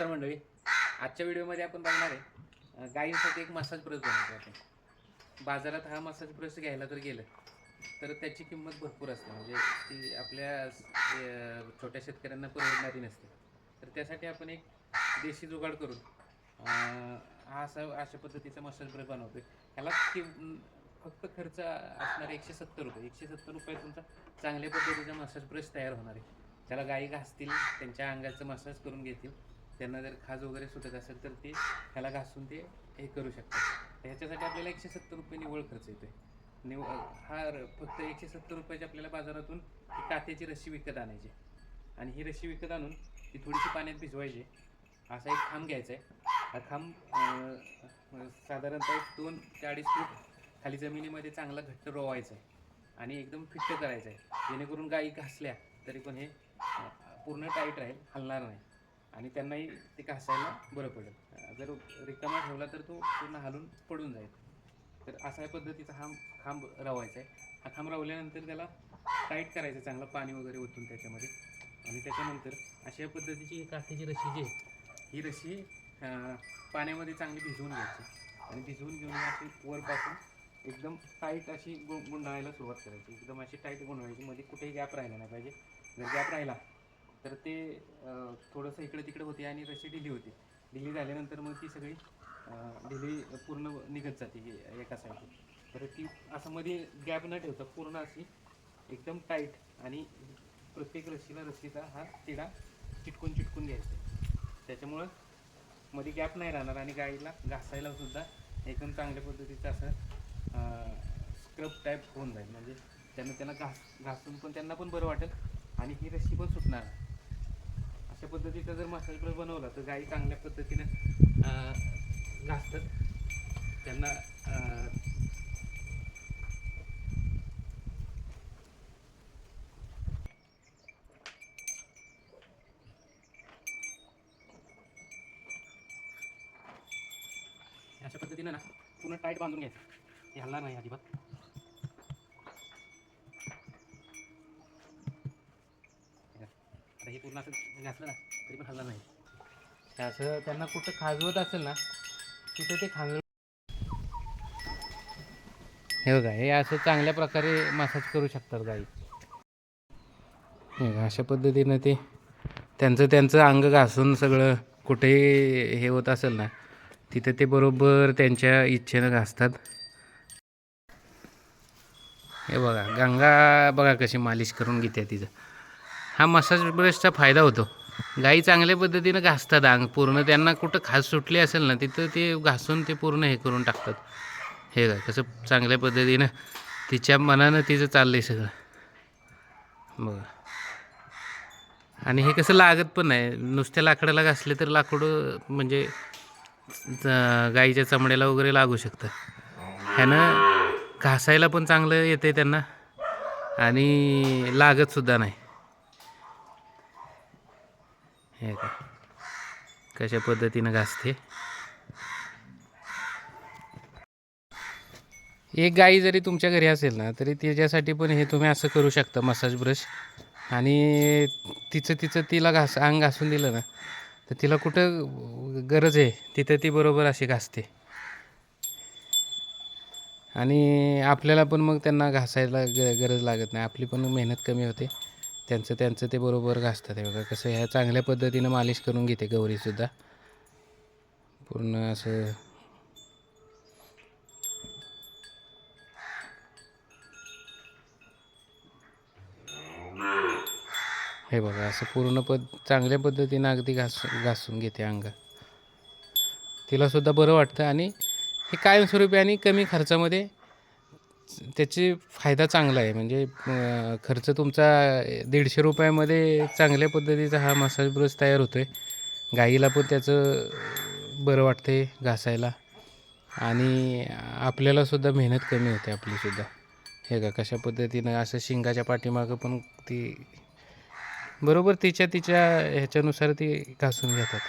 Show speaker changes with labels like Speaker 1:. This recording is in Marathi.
Speaker 1: नमस्कार मंडळी. आजच्या व्हिडिओमध्ये आपण बघणार आहे गायींसाठी एक मसाज ब्रश बनवतो आपण. बाजारात हा मसाज ब्रश घ्यायला जर गेलं तर त्याची किंमत भरपूर असते. म्हणजे ती आपल्या छोट्या शेतकऱ्यांना परवडणारी नसते. तर त्यासाठी आपण एक देशी जुगाड करून हा असा अशा पद्धतीचा मसाज ब्रश बनवतो ह्याला कि फक्त खर्च असणार एकशे सत्तर रुपये एकशे सत्तर रुपये तुमचा चांगल्या पद्धतीचा मसाज ब्रश तयार होणार आहे. त्याला गायी घासतील त्यांच्या अंगाचं मसाज करून घेतील. त्यांना जर खाज वगैरे सुटत असेल तर ते ह्याला घासून ते हे करू शकतात. ह्याच्यासाठी आपल्याला एकशे सत्तर रुपये निव्वळ खर्च येतो आहे निव हा र- फक्त एकशे सत्तर रुपयाची आपल्याला बाजारातून कात्याची रस्सी विकत आणायची आणि ही रस्सी विकत आणून ती थोडीशी पाण्यात भिजवायची असा एक खांब घ्यायचा आहे. हा खांब साधारणतः एक दोन ते अडीच फूट खाली जमिनीमध्ये चांगला घट्ट रोवायचा आहे. आणि एकदम फिट्ट करायचं आहे. जेणेकरून गाई घासल्या तरी पण हे पूर्ण टाईट राहील हलणार नाही. आणि त्यांनाही ते घासायला बरं पडेल. जर रिकामा ठेवला तर तो पूर्ण हलून पडून जाईल. तर अशा पद्धतीचा हा खांब रवायचा आहे. हा खांब रवल्यानंतर त्याला टाईट करायचं चांगलं पाणी वगैरे ओतून त्याच्यामध्ये. आणि त्याच्यानंतर अशा पद्धतीची काठीची रशी जी आहे ही रशी पाण्यामध्ये चांगली भिजवून घ्यायची. आणि भिजवून घेऊन अशी वरपासून एकदम टाईट अशी गु गुंडाळायला सुरुवात करायची. एकदम अशी टाईट गुंडाळायची मध्ये कुठेही गॅप राहिला नाही पाहिजे. जर गॅप राहिला तर ते थोडंसं इकडे तिकडे होते आणि रशी ढिली होती. ढिली झाल्यानंतर मग ती सगळी ढिली पूर्ण निघत जाते एका साईडला तर ती असं मध्ये गॅप न ठेवता पूर्ण अशी एकदम टाईट आणि प्रत्येक रशीला रशीचा हा तिडा चिटकून चिटकून घ्यायचा. त्याच्यामुळं मध्ये गॅप नाही राहणार आणि गाईला घासायला सुद्धा एकदम चांगल्या पद्धतीचं असं स्क्रब टाईप होऊन जाईल. म्हणजे त्यांना त्यांना घास घासून पण त्यांना पण बरं वाटेल आणि ही रस्सी पण सुटणार अशा पद्धतीचा जर मसाज ब्रश बनवला तर गाई चांगल्या पद्धतीने घासतात. त्यांना अशा पद्धतीनं ना पूर्ण टाईट बांधून घ्यायचं. हे नाही अजिबात. आता हे पूर्ण असं घासलं ना तरी पण हलणार नाही. असं त्यांना कुठं खाजवत असेल ना तिथं ते खाज हे बघा हे असं चांगल्या प्रकारे मसाज करू शकतात गाई. हे अशा पद्धतीनं ते त्यांचं त्यांचं अंग घासून सगळं कुठेही हे होत असेल ना तिथं ते बरोबर त्यांच्या इच्छेनं घासतात. हे बघा गंगा बघा कशी मालिश करून घेते तिचं. हा मसाज ब्रशचा फायदा होतो. गाई चांगल्या पद्धतीनं घासतात अंग. पूर्ण त्यांना कुठं खास सुटली असेल ना तिथं ते घासून ते पूर्ण हे करून टाकतात. हे काय कसं चांगल्या पद्धतीनं तिच्या मनानं तिचं चाललं आहे सगळं. बघा. आणि हे कसं लागत पण नाही. नुसत्या लाकडाला घासले तर लाकूड म्हणजे च- गाईच्या चमड्याला वगैरे लागू शकतं. ह्यानं घासायला पण चांगलं येते त्यांना. आणि लागतसुद्धा नाही. हे का कशा पद्धतीनं घासते. एक गाई जरी तुमच्या घरी असेल ना तरी त्याच्यासाठी पण हे तुम्ही असं करू शकता मसाज ब्रश आणि तिचं तिचं तिला घास अंग घासून दिलं ना तर तिला कुठं गरज आहे तिथं ती बरोबर अशी घासते. आणि आपल्याला पण मग त्यांना घासायला ग गरज लागत नाही. आपली पण मेहनत कमी होते. त्यांचं त्यांचं ते बरोबर घासतात हे बघा. कसं ह्या चांगल्या पद्धतीनं मालिश करून घेते गौरीसुद्धा पूर्ण असं. हे बघा असं पूर्ण पद चांगल्या पद्धतीनं अगदी घास घासून घेते अंग. तिलासुद्धा बरं वाटतं आणि हे कायमस्वरूपी आणि कमी खर्चामध्ये त्याची फायदा चांगला आहे. म्हणजे खर्च तुमचा दीडशे रुपयामध्ये चांगल्या पद्धतीचा हा मसाज ब्रश तयार होतो आहे गाईला पण त्याचं बरं वाटते घासायला. आणि आपल्यालासुद्धा मेहनत कमी होते आपलीसुद्धा हे का कशा पद्धतीनं असं शिंगाच्या पाठीमागं पण ती बरोबर तिच्या तिच्या ह्याच्यानुसार ती घासून घेतात.